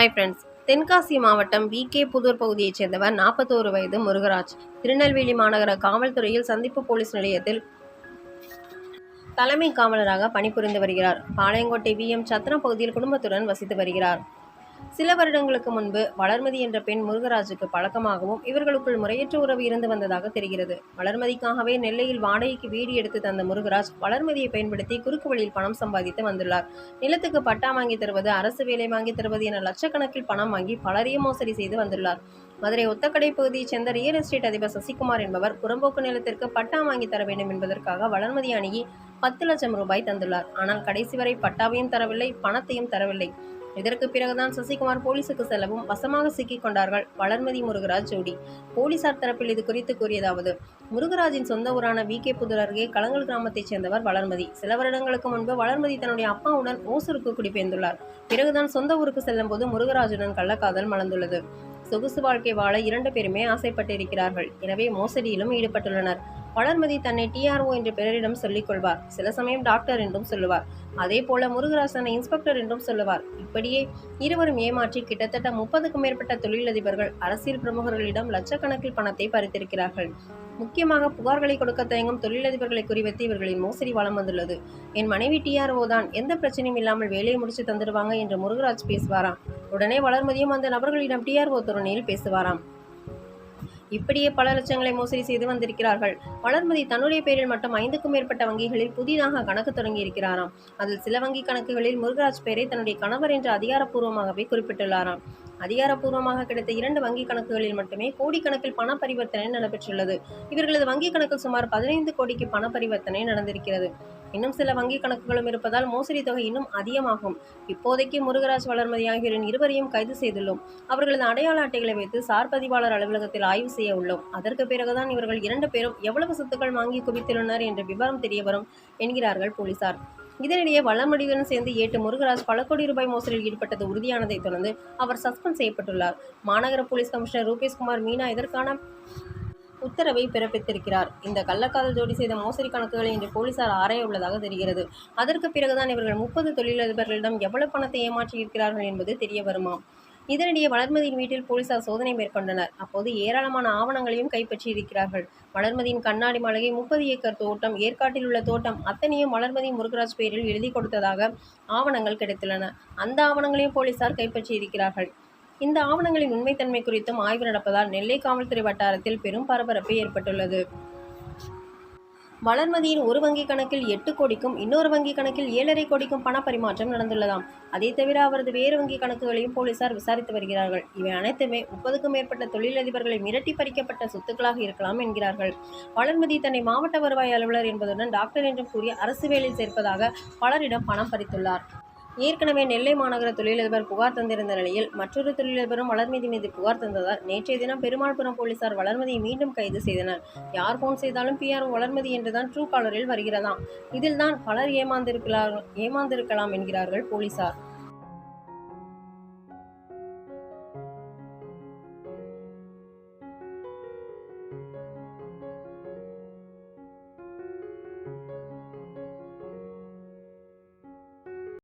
Hi friends Tenkasi மாவட்டம் we. K. Pudur பகுதியைச் சேர்ந்தவர் நாற்பத்தோரு வயது முருகராஜ். திருநெல்வேலி மாநகர காவல்துறையில் சந்திப்பு போலீஸ் நிலையத்தில் தலைமை காவலராக பணிபுரிந்து வருகிறார். பாளையங்கோட்டை வி. எம். சத்திரம் பகுதியில் குடும்பத்துடன் வசித்து வருகிறார். சில வருடங்களுக்கு முன்பு வளர்மதி என்ற பெண் முருகராஜுக்கு பழக்கமாகவும் இவர்களுக்குள் முறையற்ற உறவு இருந்து வந்ததாக தெரிகிறது. வளர்மதிக்காகவே நெல்லையில் வாடகைக்கு வீடு எடுத்து தந்த முருகராஜ் வளர்மதியை பயன்படுத்தி குறுக்கு வழியில் பணம் சம்பாதித்து வந்துள்ளார். நிலத்துக்கு பட்டா வாங்கி தருவது அரசு வேலை வாங்கி தருவது என லட்சக்கணக்கில் பணம் வாங்கி பலரையும் மோசடி செய்து வந்துள்ளார். மதுரை ஒத்தக்கடை பகுதியைச் சேர்ந்த ரியல் எஸ்டேட் அதிபர் சசிகுமார் என்பவர் புறம்போக்கு நிலத்திற்கு பட்டா வாங்கி தர வேண்டும் என்பதற்காக வளர்மதி அணுகி பத்து லட்சம் ரூபாய் தந்துள்ளார். ஆனால் கடைசி வரை பட்டாவையும் தரவில்லை பணத்தையும் தரவில்லை. இதற்கு பிறகுதான் சசிகுமார் போலீசுக்கு செல்லவும் வசமாக சிக்கிக் கொண்டார்கள் வளர்மதி முருகராஜ் ஜோடி. போலீசார் தரப்பில் இது குறித்து கூறியதாவது முருகராஜின் சொந்த ஊரான வி. கே. புதூர் அருகே களங்கல் கிராமத்தைச் சேர்ந்தவர் வளர்மதி. சில வருடங்களுக்கு முன்பு வளர்மதி தன்னுடைய அப்பாவுடன் ஓசூருக்கு குடிபெயர்ந்துள்ளார். பிறகுதான் சொந்த ஊருக்கு செல்லும் போது முருகராஜுடன் கள்ளக்காதல் மலர்ந்துள்ளது. சொகுசு வாழ்க்கை வாழ இரண்டு பேருமே ஆசைப்பட்டிருக்கிறார்கள். எனவே மோசடியிலும் ஈடுபட்டுள்ளனர். வளர்மதி தன்னை டிஆர்ஓ என்று பிறரிடம் சொல்லிக் கொள்வார். சில சமயம் டாக்டர் என்றும் சொல்லுவார். அதே போல முருகராசனை இன்ஸ்பெக்டர் என்றும் சொல்லுவார். இப்படியே இருவரும் ஏமாற்றி கிட்டத்தட்ட முப்பதுக்கும் மேற்பட்ட தொழிலதிபர்கள் அரசியல் பிரமுகர்களிடம் லட்சக்கணக்கில் பணத்தை பறித்திருக்கிறார்கள். முக்கியமாக புகார்களை கொடுக்க தயங்கும் தொழிலதிபர்களை குறிவைத்து இவர்களின் மோசடி வளம் வந்துள்ளது. என் மனைவி டிஆர்ஓ தான். எந்த பிரச்சனையும் இல்லாமல் வேலையை முடிச்சு தந்துடுவாங்க என்று முருகராஜ் பேசுவாராம். உடனே வளர்மதியும் அந்த நபர்களிடம் டிஆர்ஓ துறனியில் பேசுவாராம். இப்படியே பல லட்சங்களை மோசடி செய்து வந்திருக்கிறார்கள். வளர்மதி தன்னுடைய பேரில் மட்டும் ஐந்துக்கும் மேற்பட்ட வங்கிகளில் புதிதாக கணக்கு தொடங்கி இருக்கிறாராம். அதில் சில வங்கி கணக்குகளில் முருகராஜ் பெயரை தன்னுடைய கணவர் என்று அதிகாரப்பூர்வமாகவே குறிப்பிட்டுள்ளாராம். அதிகாரப்பூர்வமாக கிடைத்த இரண்டு வங்கிக் கணக்குகளில் மட்டுமே கோடிக்கணக்கில் பண பரிவர்த்தனை நடைபெற்றுள்ளது. இவர்களது வங்கிக் கணக்கில் சுமார் பதினைந்து கோடிக்கு பண பரிவர்த்தனை நடந்திருக்கிறது. இன்னும் சில வங்கிக் கணக்குகளும் இருப்பதால் மோசடி தொகை இன்னும் அதிகமாகும். இப்போதைக்கு முருகராஜ் வளர்மதி ஆகியோரின் இருவரையும் கைது செய்துள்ளோம். அவர்களது அடையாள அட்டைகளை வைத்து சார் பதிவாளர் அலுவலகத்தில் ஆய்வு செய்ய உள்ளோம். அதற்கு பிறகுதான் இவர்கள் இரண்டு பேரும் எவ்வளவு சொத்துக்கள் வாங்கி குவித்துள்ளனர் என்ற விவரம் தெரிய வரும் என்கிறார்கள் போலீசார். இதனிடையே வளமடியுடன் சேர்ந்து ஏட்டு முருகராஜ் பல கோடி ரூபாய் மோசடியில் ஈடுபட்டது உறுதியானதை தொடர்ந்து அவர் சஸ்பெண்ட் செய்யப்பட்டுள்ளார். மாநகர போலீஸ் கமிஷனர் ரூபேஷ்குமார் மீனா இதற்கான உத்தரவை பிறப்பித்திருக்கிறார். இந்த கள்ளக்காதல் ஜோடி செய்த மோசடி கணக்குகளை இன்று போலீசார் ஆராய உள்ளதாக தெரிகிறது. அதற்கு பிறகுதான் இவர்கள் முப்பது தொழிலதிபர்களிடம் எவ்வளவு பணத்தை ஏமாற்றியிருக்கிறார்கள் என்பது தெரிய வருமாம் இதனிடையே வளர்மதியின் வீட்டில் போலீசார் சோதனை மேற்கொண்டனர். அப்போது ஏராளமான ஆவணங்களையும் கைப்பற்றியிருக்கிறார்கள். வளர்மதியின் கண்ணாடி மாளிகை முப்பது ஏக்கர் தோட்டம் ஏற்காட்டில் உள்ள தோட்டம் அத்தனையும் வளர்மதி முருகராஜ் பெயரில் எழுதி கொடுத்ததாக ஆவணங்கள் கிடைத்துள்ளன. அந்த ஆவணங்களையும் போலீசார் கைப்பற்றியிருக்கிறார்கள். இந்த ஆவணங்களின் உண்மைத்தன்மை குறித்தும் ஆய்வு நடப்பதால் நெல்லை காவல்துறை வட்டாரத்தில் பெரும் பரபரப்பு ஏற்பட்டுள்ளது. வளர்மதியின் ஒரு வங்கி கணக்கில் எட்டு கோடிக்கும் இன்னொரு வங்கி கணக்கில் ஏழரை கோடிக்கும் பண பரிமாற்றம் நடந்துள்ளதாம். அதை தவிர அவரது வேறு வங்கி கணக்குகளையும் போலீசார் விசாரித்து வருகிறார்கள். இவை அனைத்துமே முப்பதுக்கும் மேற்பட்ட தொழிலதிபர்களை மிரட்டி பறிக்கப்பட்ட சொத்துக்களாக இருக்கலாம் என்கிறார்கள். வளர்மதி தன்னை மாவட்ட வருவாய் அலுவலர் என்பதுடன் டாக்டர் என்றும் கூறி அரசு வேலையில் சேர்ப்பதாக பலரிடம் பணம் பறித்துள்ளார். ஏற்கனவே நெல்லை மாநகர தொழிலதிபர் புகார் தந்திருந்த நிலையில் மற்றொரு தொழிலதிபரும் வளர்மதி மீது புகார் தந்ததால் நேற்றைய தினம் பெருமாள்புரம் போலீசார் வளர்மதியை மீண்டும் கைது செய்தனர். யார் போன் செய்தாலும் பிஆர் வளர்மதி என்றுதான் ட்ரூ காலரில் வருகிறதாம். இதில்தான் பலர் ஏமாந்திருக்கிறார்கள் ஏமாந்திருக்கலாம் என்கிறார்கள் போலீசார்.